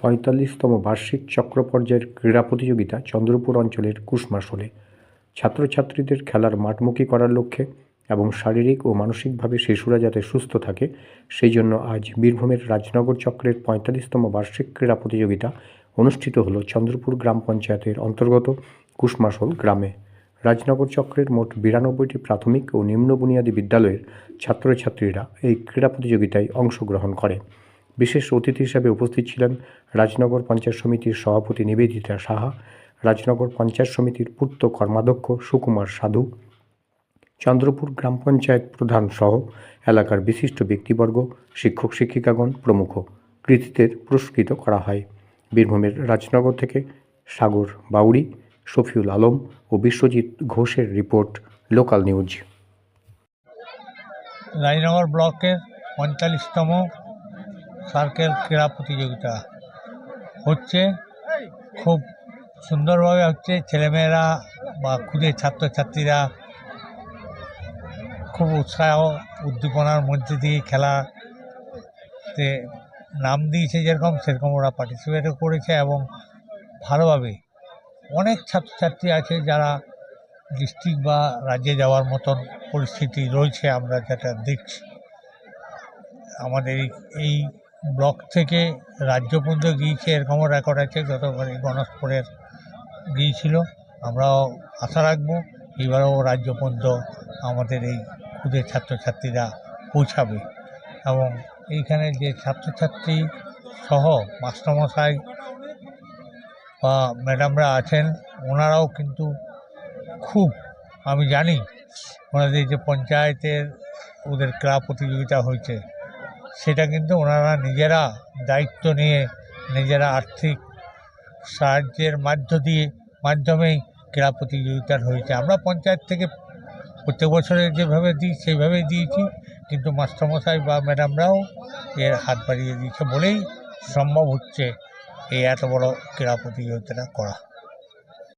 পঁয়তাল্লিশতম বার্ষিক চক্র পর্যায়ের ক্রীড়া প্রতিযোগিতা চন্দ্রপুর অঞ্চলের কুশমাশলে ছাত্রছাত্রীদের খেলার মাঠমুখী করার লক্ষ্যে এবং শারীরিক ও মানসিকভাবে শিশুরা যাতে সুস্থ থাকে, সেই জন্য আজ বীরভূমের রাজনগর চক্রের পঁয়তাল্লিশতম বার্ষিক ক্রীড়া প্রতিযোগিতা অনুষ্ঠিত হলো চন্দ্রপুর গ্রাম পঞ্চায়েতের অন্তর্গত কুশমাশল গ্রামে। রাজনগর চক্রের মোট বিরানব্বইটি প্রাথমিক ও নিম্ন বুনিয়াদী বিদ্যালয়ের ছাত্রছাত্রীরা এই ক্রীড়া প্রতিযোগিতায় অংশগ্রহণ করে। বিশেষ অতিথি হিসেবে উপস্থিত ছিলেন রাজনগর পঞ্চায়েত সমিতির সভাপতি নিবেদিতা সাহা, রাজনগর পঞ্চায়েত সমিতির পূর্ত কর্মাধ্যক্ষ সুকুমার সাধু, চন্দ্রপুর গ্রাম পঞ্চায়েত প্রধান সহ এলাকার বিশিষ্ট ব্যক্তিবর্গ, শিক্ষক শিক্ষিকাগণ প্রমুখ। কৃতিত্বের পুরস্কৃত করা হয়। বীরভূমের রাজনগর থেকে সাগর বাউরি শফিউল আলম ও বিশ্বজিৎ ঘোষের রিপোর্ট, লোকাল নিউজ। রাজনগর ব্লকের পঁয়তাল্লিশতম সার্কেল ক্রীড়া প্রতিযোগিতা হচ্ছে। খুব সুন্দরভাবে হচ্ছে। ছেলেমেয়েরা বা খুদে ছাত্রছাত্রীরা খুব উৎসাহ, উদ্দীপনার মধ্যে দিয়ে খেলাতে নাম দিয়েছে যেরকম, সেরকম ওরা পার্টিসিপেটও করেছে এবং ভালোভাবে অনেক ছাত্রছাত্রী আছে যারা ডিস্ট্রিক্ট বা রাজ্যে যাওয়ার মতন পরিস্থিতি রয়েছে। আমরা যেটা দেখছি। আমাদের এই- এই ব্লক থেকে রাজ্য পর্যন্ত গিয়েছে, এরকমও রেকর্ড আছে যতবার এই গণেশপুরের গিয়েছিল আমরাও আশা রাখব, এবারেও রাজ্য পর্যন্ত আমাদের এই ক্ষুদে ছাত্রছাত্রীরা পৌঁছাবে। এবং এইখানে যে ছাত্রছাত্রী সহ মাস্টারমশাই বা ম্যাডামরা আছেন, ওনারাও কিন্তু খুব, আমি জানি, ওনাদের যে পঞ্চায়েতের ওদের ক্লাব প্রতিযোগিতা হয়েছে সেটা কিন্তু ওনারা নিজেরা দায়িত্ব নিয়ে নিজেরা আর্থিক সাহায্যের মাধ্য দিয়ে, মাধ্যমেই ক্রীড়া প্রতিযোগিতার হয়েছে। আমরা পঞ্চায়েত থেকে প্রত্যেক বছরে যেভাবে দিই, সেইভাবেই দিয়েছি। কিন্তু মাস্টারমশাই বা ম্যাডামরাও এর হাত বাড়িয়ে দিয়েছে বলেই সম্ভব হচ্ছে এই এত বড় ক্রীড়া প্রতিযোগিতাটা করা।